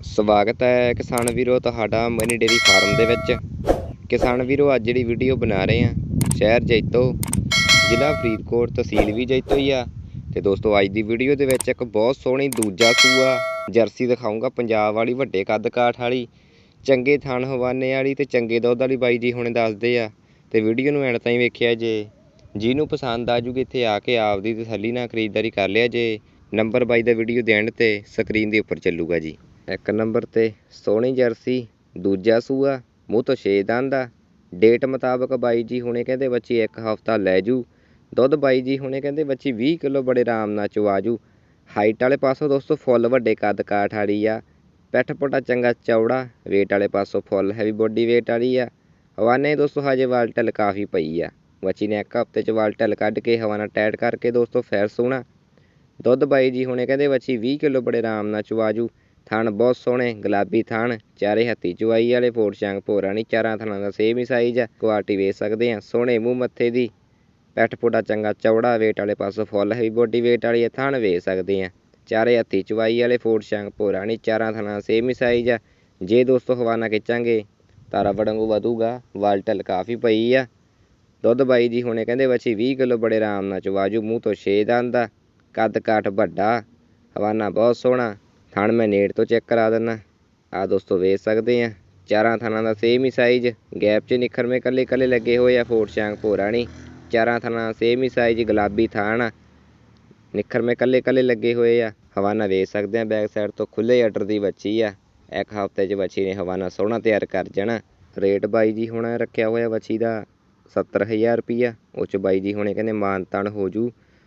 ਸਵਾਗਤ ਹੈ ਕਿਸਾਨ ਵੀਰੋ, ਤੁਹਾਡਾ ਮਨੀ ਡੇਰੀ ਫਾਰਮ ਦੇ ਵਿੱਚ। ਕਿਸਾਨ ਵੀਰੋ, ਅੱਜ ਜਿਹੜੀ ਵੀਡੀਓ ਬਣਾ ਰਹੇ ਆ ਸ਼ਹਿਰ ਜੈਤੋ, ਜ਼ਿਲ੍ਹਾ ਫਰੀਦਕੋਟ ਤਹਿਸੀਲ ਵੀ ਜੈਤੋ ਹੀ ਆ। ਤੇ ਦੋਸਤੋ, ਅੱਜ ਦੀ ਵੀਡੀਓ ਦੇ ਵਿੱਚ ਇੱਕ ਬਹੁਤ ਸੋਹਣੀ ਦੂਜਾ ਸੂਆ ਜਰਸੀ ਦਿਖਾਉਂਗਾ ਪੰਜਾਬ ਵਾਲੀ, ਵੱਡੇ ਕੱਦ ਕਾਠ ਵਾਲੀ, ਚੰਗੇ ਥਣ ਹਵਾਨੇ ਵਾਲੀ ਤੇ ਚੰਗੇ ਦੁੱਧ ਵਾਲੀ ਬਾਈ ਜੀ ਹੁਣੇ ਦੱਸਦੇ ਆ। ਤੇ ਵੀਡੀਓ ਨੂੰ ਐਂਡ ਤਾਈਂ ਵੇਖਿਆ ਜੇ। ਜਿਹਨੂੰ ਪਸੰਦ ਆ ਜੂਗੀ, ਇੱਥੇ ਆ ਕੇ ਆਪਦੀ ਤਸੱਲੀ ਨਾਲ ਖਰੀਦਦਾਰੀ ਕਰ ਲਿਆ ਜੇ। ਨੰਬਰ ਬਾਈ ਦਾ ਵੀਡੀਓ ਦੇ ਐਂਡ ਤੇ ਸਕਰੀਨ ਦੇ ਉੱਪਰ ਚੱਲੂਗਾ ਜੀ। ਇੱਕ ਨੰਬਰ ਤੇ ਸੋਹਣੀ ਜਰਸੀ, ਦੂਜਾ ਸੂਆ, ਮੂੰਹ ਤੋਂ ਛੇ ਦੰਦ ਆ। ਡੇਟ ਮੁਤਾਬਕ ਬਾਈ ਜੀ ਹੁਣੇ ਕਹਿੰਦੇ ਬੱਚੀ ਇੱਕ ਹਫਤਾ ਲੈ ਜੂ। ਦੁੱਧ ਬਾਈ ਜੀ ਹੁਣੇ ਕਹਿੰਦੇ ਬੱਚੀ 20 ਕਿਲੋ ਬੜੇ ਆਰਾਮ ਨਾਲ ਚਵਾ ਜੂ। ਹਾਈਟ ਵਾਲੇ ਪਾਸੋਂ ਦੋਸਤੋ ਫੁੱਲ, ਵੱਡੇ ਕੱਦ ਕਾਠ ਵਾਲੀ ਆ। ਪਿੱਠ ਪੁੱਟਾ ਚੰਗਾ ਚੌੜਾ, weight ਵਾਲੇ ਪਾਸੋਂ ਫੁੱਲ ਹੈਵੀ ਬੋਡੀ weight ਵਾਲੀ ਆ। ਹਵਾਨੇ ਦੋਸਤੋ ਹਜੇ ਵਾਲਟਲ ਕਾਫੀ ਪਈ ਆ। ਬੱਚੀ ਨੇ ਇੱਕ ਹਫ਼ਤੇ ਚ ਵਾਲਟਲ ਕੱਢ ਕੇ ਹਵਾਨਾ ਟਾਈਟ ਕਰਕੇ ਦੋਸਤੋ ਫੇਰ ਸੋਹਣਾ। ਦੁੱਧ ਬਾਈ ਜੀ ਹੁਣੇ ਕਹਿੰਦੇ ਬੱਚੀ 20 ਕਿਲੋ ਬੜੇ ਆਰਾਮ ਨਾਲ ਚਵਾਜੂ ਥਣ ਬਹੁਤ ਸੋਹਣੇ, ਗੁਲਾਬੀ ਥਣ ਚਾਰੇ ਹੱਥੀ ਚਵਾਈ ਵਾਲੇ ਫੋੜ ਸ਼ਾਂਗ ਭੋਰਾ ਨਹੀਂ ਚਾਰਾਂ ਥਣਾਂ ਦਾ ਸੇਮ ਹੀ ਸਾਈਜ਼ ਆ ਕੁਆਲਿਟੀ ਵੇਚ ਸਕਦੇ ਆ, ਸੋਹਣੇ ਮੂੰਹ ਮੱਥੇ ਦੀ, ਪੈਠ ਪੁੱਡਾ ਚੰਗਾ ਚੌੜਾ, weight ਵਾਲੇ ਪਾਸੋਂ ਫੁੱਲ ਹੈਵੀ ਬੋਡੀ weight ਵਾਲੀ ਆ ਥਣ ਵੇਚ ਸਕਦੇ ਆ। ਚਾਰੇ ਹੱਥੀ ਚਵਾਈ ਵਾਲੇ ਫੋੜ ਸ਼ਾਂਗ ਭੋਰਾ ਨਹੀਂ ਚਾਰਾਂ ਥਣਾਂ ਦਾ ਸੇਮ ਹੀ ਸਾਈਜ਼ ਆ। ਜੇ ਦੋਸਤੋ ਹਵਾਨਾ ਖਿੱਚਾਂਗੇ, ਤਾਰਾ ਵੜੰਗੂ ਵਧੂਗਾ ਵਾਲਟਲ ਕਾਫੀ ਪਈ ਆ। ਦੁੱਧ ਬਾਈ ਜੀ ਹੁਣੇ ਕਹਿੰਦੇ ਬੱਚੀ 20 ਕਿਲੋ ਬੜੇ ਆਰਾਮ ਨਾਲ ਚਵਾਜੂ, ਮੂੰਹ ਤੋਂ ਛੇ ਦੰਦ ਆ, ਕੱਦ ਕਾਠ ਵੱਡਾ, ਹਵਾਨਾ ਬਹੁਤ ਸੋਹਣਾ। ਥਣ ਮੈਂ ਨੇੜ ਤੋਂ ਚੈੱਕ ਕਰਾ ਦਿੰਦਾ ਆ ਦੋਸਤੋ ਵੇਚ ਸਕਦੇ ਆ, ਚਾਰਾਂ ਥਣਾਂ ਦਾ ਸੇਮ ਹੀ ਸਾਈਜ਼ ਗੈਪ 'ਚ ਨਿਖਰਵੇਂ ਕੱਲੇ ਕੱਲੇ ਲੱਗੇ ਹੋਏ ਆ ਫੋੜ ਸ਼ਾਂਗ ਭੋਰਾ ਨਹੀਂ ਚਾਰਾਂ ਥਣਾਂ ਸੇਮ ਹੀ ਸਾਈਜ਼ ਗੁਲਾਬੀ ਥਾਣ ਆ। ਨਿਖਰਵੇਂ ਕੱਲੇ ਕੱਲੇ ਲੱਗੇ ਹੋਏ ਆ। ਹਵਾਨਾ ਵੇਚ ਸਕਦੇ ਆ ਬੈਕ ਸਾਈਡ ਤੋਂ ਖੁੱਲੇ ਆਰਡਰ ਦੀ ਬੱਚੀ ਆ। ਇੱਕ ਹਫ਼ਤੇ 'ਚ ਬੱਚੀ ਨੇ ਹਵਾਨਾ ਸੋਹਣਾ ਤਿਆਰ ਕਰ ਜਾਣਾ। ਰੇਟ ਬਾਈ ਜੀ ਹੁਣ ਰੱਖਿਆ ਹੋਇਆ ਬੱਚੀ ਦਾ 70000 ਰੁਪਈਆ। ਉਹ 'ਚ ਬਾਈ ਜੀ ਹੁਣੇ ਕਹਿੰਦੇ ਮਾਨਤਾਨ ਹੋ ਜੂ।